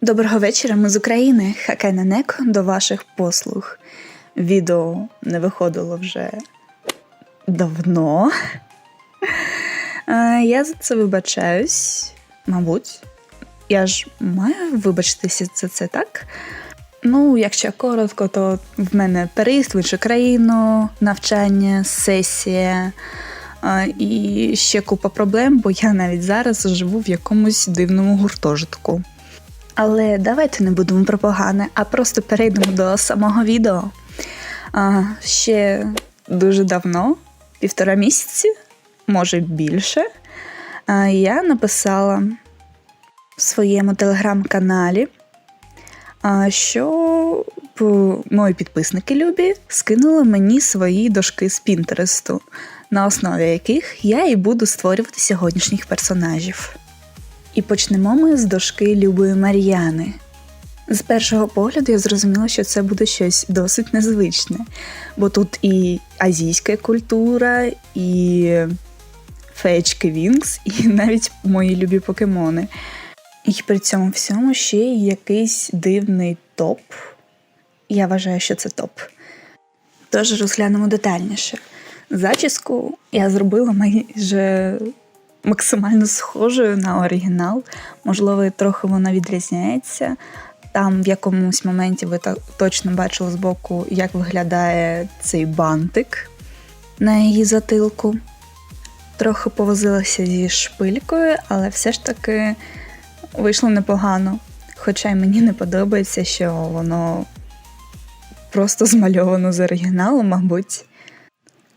Доброго вечора, ми з України. Хакайна Неко до ваших послуг. Відео не виходило вже давно. Я за це вибачаюсь, мабуть. Я ж маю вибачитися за це так. Ну, якщо коротко, то в мене переїзд в іншу країну, навчання, сесія і ще купа проблем, бо я навіть зараз живу в якомусь дивному гуртожитку. Але давайте не будемо про погане, а просто перейдемо до самого відео. А, ще дуже давно, півтора місяці, може більше, я написала в своєму телеграм-каналі, що мої підписники любі скинули мені свої дошки з Пінтересту, на основі яких я і буду створювати сьогоднішніх персонажів. І почнемо ми з дошки Любої Мар'яни. З першого погляду я зрозуміла, що це буде щось досить незвичне, бо тут і азійська культура, і феєчки Вінкс, і навіть мої любі покемони. І при цьому всьому ще й якийсь дивний топ. Я вважаю, що це топ. Тож розглянемо детальніше. Зачіску я зробила майже максимально схожою на оригінал. Можливо, трохи вона відрізняється. Там в якомусь моменті ви точно бачили збоку, як виглядає цей бантик на її затилку. Трохи повозилася зі шпилькою, але все ж таки вийшло непогано. Хоча й мені не подобається, що воно просто змальовано з оригіналу, мабуть.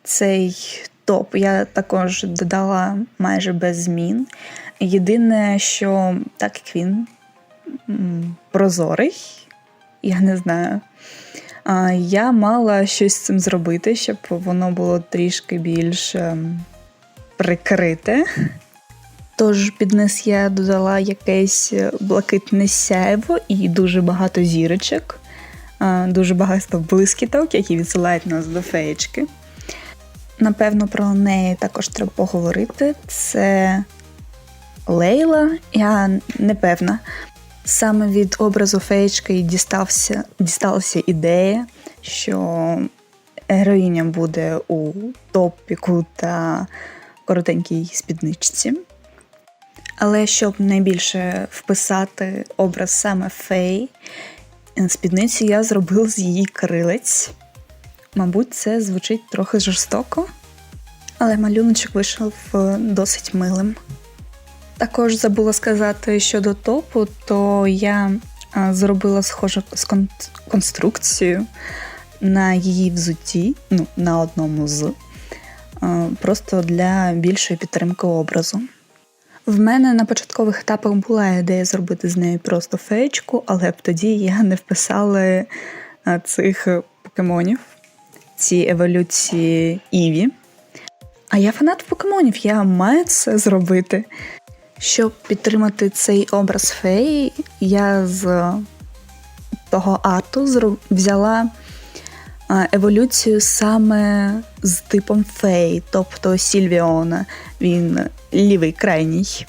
Цей топ я також додала майже без змін. Єдине, що так як він прозорий, я не знаю. Я мала щось з цим зробити, щоб воно було трішки більш ем, прикрите. Тож під низ я додала якесь блакитне сяйво і дуже багато зірочок, дуже багато блискіток, які відсилають нас до феєчки. Напевно, про неї також треба поговорити. Це Лейла, я не певна. Саме від образу феєчки дістався, дісталася ідея, що героїня буде у топіку та коротенькій спідничці. Але щоб найбільше вписати образ саме фей, спідницю я зробив з її крилець. Мабуть, це звучить трохи жорстоко, але малюночок вийшов е, досить милим. Також забула сказати щодо топу, то я зробила схожу конструкцію на її взутті, ну, на одному з, просто для більшої підтримки образу. В мене на початкових етапах була ідея зробити з нею просто феєчку, але б тоді я не вписала цих покемонів, ці еволюції Іві. А я фанат покемонів, я маю це зробити. Щоб підтримати цей образ феї, я з того арту взяла еволюцію саме з типом фей, тобто Сільвіона, він лівий крайній.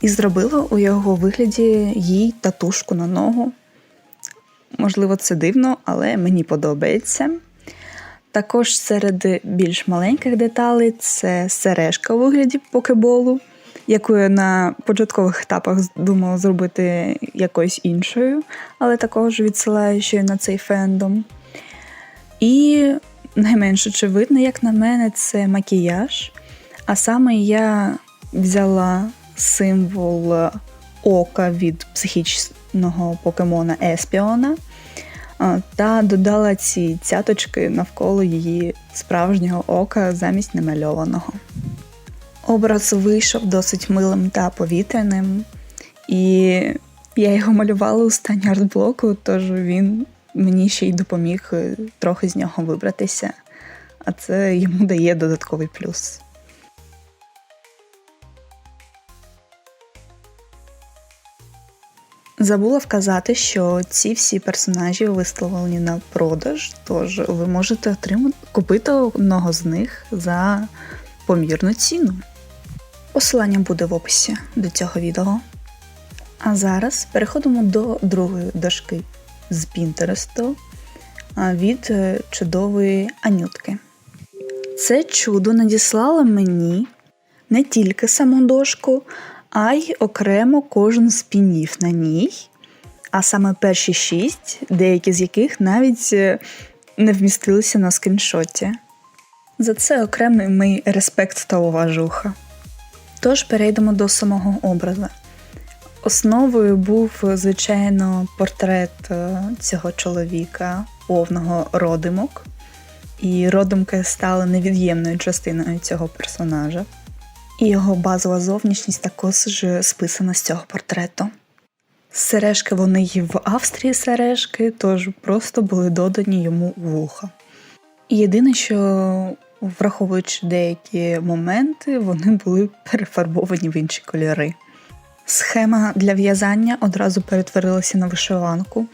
І зробила у його вигляді їй татушку на ногу. Можливо, це дивно, але мені подобається. Також серед більш маленьких деталей це сережка у вигляді покеболу, яку я на початкових етапах думала зробити якоюсь іншою, але також відсилаю ще й на цей фендом. І найменш очевидно, як на мене, це макіяж. А саме я взяла символ ока від психічного покемона Еспіона та додала ці цяточки навколо її справжнього ока замість намальованого. Образ вийшов досить милим та повітряним, і я його малювала у стані артблоку, тож він мені ще й допоміг е, трохи з нього вибратися, а це йому дає додатковий плюс. Забула вказати, що ці всі персонажі виставлені на продаж, тож ви можете отримати купити одного з них за помірну ціну. Посилання буде в описі до цього відео. А зараз переходимо до другої дошки з Пінтересту від е, чудової Анютки. Це чудо надіслало мені не тільки саму дошку, а й окремо кожен з пінів на ній, а саме перші шість, деякі з яких навіть е, не вмістилися на скріншоті. За це окремий мій респект та уважуха. Тож перейдемо до самого образу. Основою був, звичайно, портрет е, цього чоловіка, повного родимок. І родимки стали невід'ємною частиною цього персонажа. І його базова зовнішність також списана з цього портрету. Сережки вони й в Австрії сережки, тож просто були додані йому вуха. І єдине, що, враховуючи деякі моменти, вони були перефарбовані в інші кольори. Схема для в'язання одразу перетворилася на вишиванку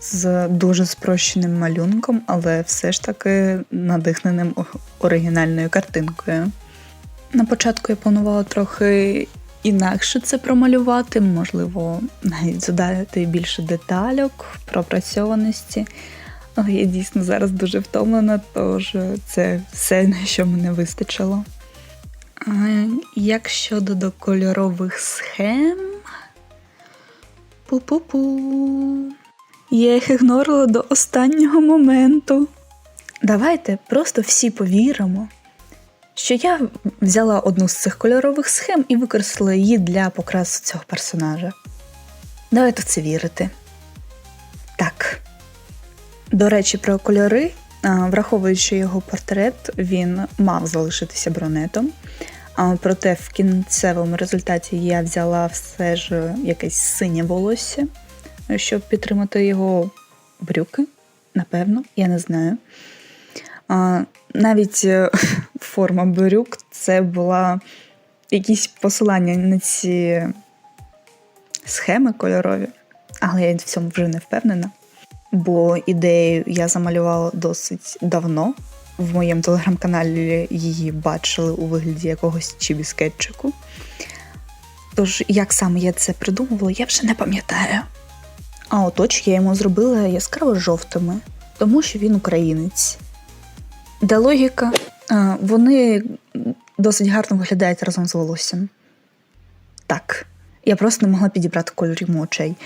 з дуже спрощеним малюнком, але все ж таки надихненим оригінальною картинкою. На початку я планувала трохи інакше це промалювати, можливо, навіть додати більше детальок, пропрацьованості. Але я дійсно зараз дуже втомлена, тож це все, на що мене вистачило. Як щодо до кольорових схем. Пу-пу-пу. Я їх ігнорила до останнього моменту. Давайте просто всі повіримо, що я взяла одну з цих кольорових схем і використала її для покрасу цього персонажа. Давайте в це вірити. Так. До речі, про кольори, враховуючи його портрет, він мав залишитися бронетом. Проте в кінцевому результаті я взяла все ж якесь синє волосся, щоб підтримати його брюки, напевно, я не знаю. Навіть е, форма брюк це була якісь посилання на ці схеми кольорові, але я в цьому вже не впевнена. Бо ідею я замалювала досить давно. В моєму телеграм-каналі її бачили у вигляді якогось чібіскетчику. Тож, як саме я це придумувала, я вже не пам'ятаю. А оточ я йому зробила яскраво жовтими, тому що він українець. Де логіка, вони досить гарно виглядають разом з волоссям. Так, я просто не могла підібрати кольор йому очей.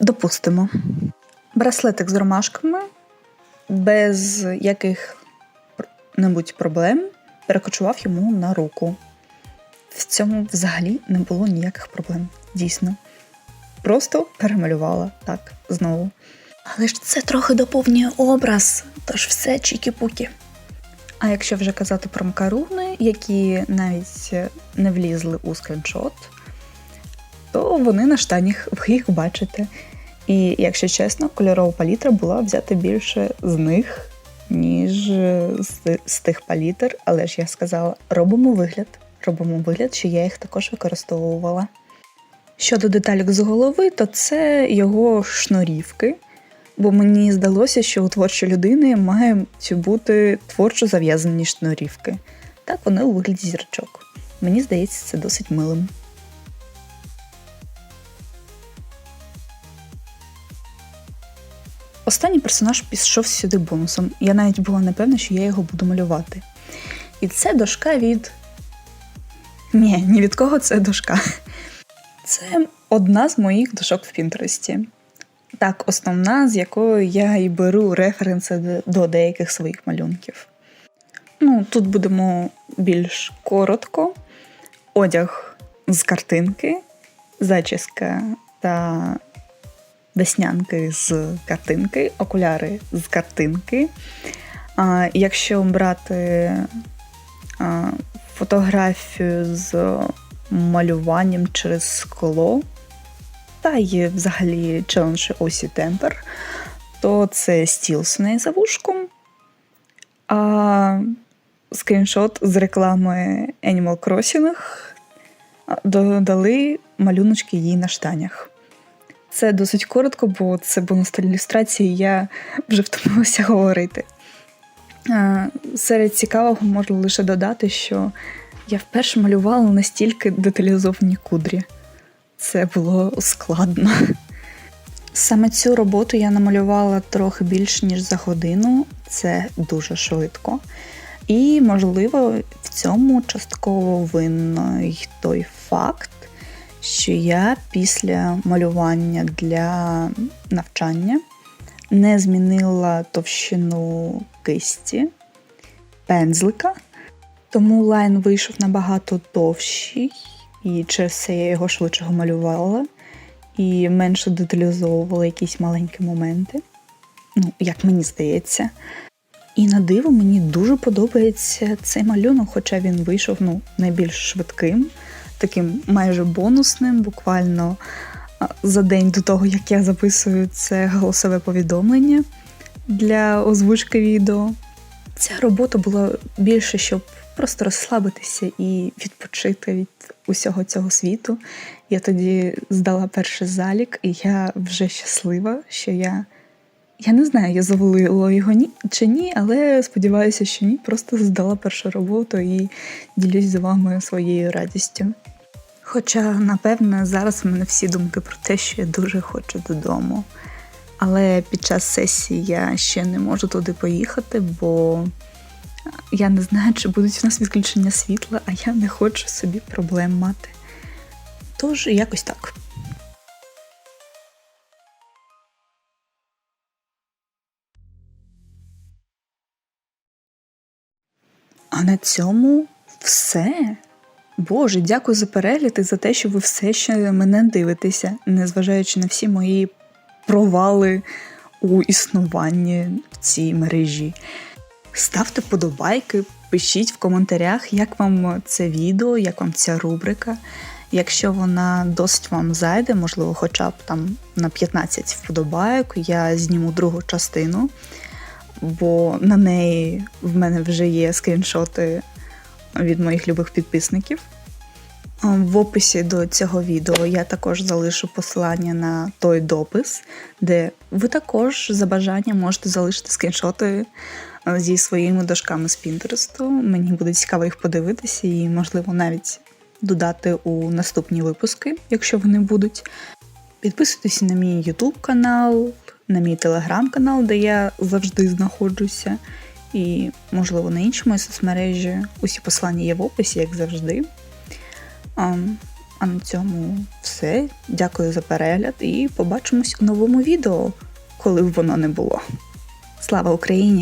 Допустимо. Браслетик з ромашками, без яких-небудь проблем, перекочував йому на руку. В цьому взагалі не було ніяких проблем, дійсно. Просто перемалювала так знову. Але ж це трохи доповнює образ, тож все чікі-пукі. А якщо вже казати про макаруни, які навіть не влізли у скріншот, то вони на штанях, ви їх бачите. І, якщо чесно, кольорова палітра була взяти більше з них, ніж з, з тих палітр, але ж я сказала, робимо вигляд, робимо вигляд, що я їх також використовувала. Щодо деталік з голови, то це його шнурівки бо мені здалося, що у творчої людини мають бути творчо зав'язані шнурівки. Так вони у вигляді зірочок. Мені здається, це досить милим. Останній персонаж пішов сюди бонусом. Я навіть була не певна, що я його буду малювати. І це дошка від. Ні, ні від кого це дошка. Це одна з моїх дошок в Пінтересті. Так, основна, з якою я і беру референси до деяких своїх малюнків. Ну, Тут будемо більш коротко: одяг з картинки, зачіска та веснянки з картинки, окуляри з картинки. А, Якщо брати а, фотографію з малюванням через скло, та й взагалі челендж Осі Темпер, то це стіл з неї за вушком, а скріншот з реклами Animal Crossing додали малюночки їй на штанях. Це досить коротко, бо це бонус та ілюстрації, я вже втомилася говорити. Серед цікавого можу лише додати, що я вперше малювала настільки деталізовані кудрі. Це було складно. Саме цю роботу я намалювала трохи більш ніж за годину, це дуже швидко. І, можливо, в цьому частково винний той факт, що я після малювання для навчання не змінила товщину кисті, пензлика, тому лайн вийшов набагато довший, і через це я його швидше малювала і менше деталізовувала якісь маленькі моменти. Ну, як мені здається. І на диво мені дуже подобається цей малюнок, хоча він вийшов ну, найбільш швидким, таким майже бонусним, буквально за день до того, як я записую це голосове повідомлення для озвучки відео. Ця робота була більше, щоб просто розслабитися і відпочити від усього цього світу. Я тоді здала перший залік, і я вже щаслива, що я. Я не знаю, я завалила його ні чи ні, але сподіваюся, що ні. Просто здала першу роботу і ділюсь з вами своєю радістю. Хоча, напевне, зараз в мене всі думки про те, що я дуже хочу додому. Але під час сесії я ще не можу туди поїхати, бо я не знаю, чи будуть у нас відключення світла, а я не хочу собі проблем мати. Тож, якось так. А на цьому все. Боже, дякую за перегляд і за те, що ви все ще мене дивитеся, незважаючи на всі мої провали у існуванні в цій мережі. Ставте подобайки, пишіть в коментарях, як вам це відео, як вам ця рубрика. Якщо вона досить вам зайде, можливо, хоча б там на 15 вподобайок, я зніму другу частину, бо на неї в мене вже є скріншоти від моїх любих підписників. В описі до цього відео я також залишу посилання на той допис, де ви також за бажанням можете залишити скріншоти зі своїми дошками з Пінтересту. Мені буде цікаво їх подивитися і, можливо, навіть додати у наступні випуски, якщо вони будуть. Підписуйтесь на мій YouTube канал, на мій телеграм-канал, де я завжди знаходжуся, і, можливо, на інші мої соцмережі. Усі послання є в описі, як завжди. А, на цьому все. Дякую за перегляд і побачимось у новому відео, коли б воно не було. Слава Україні!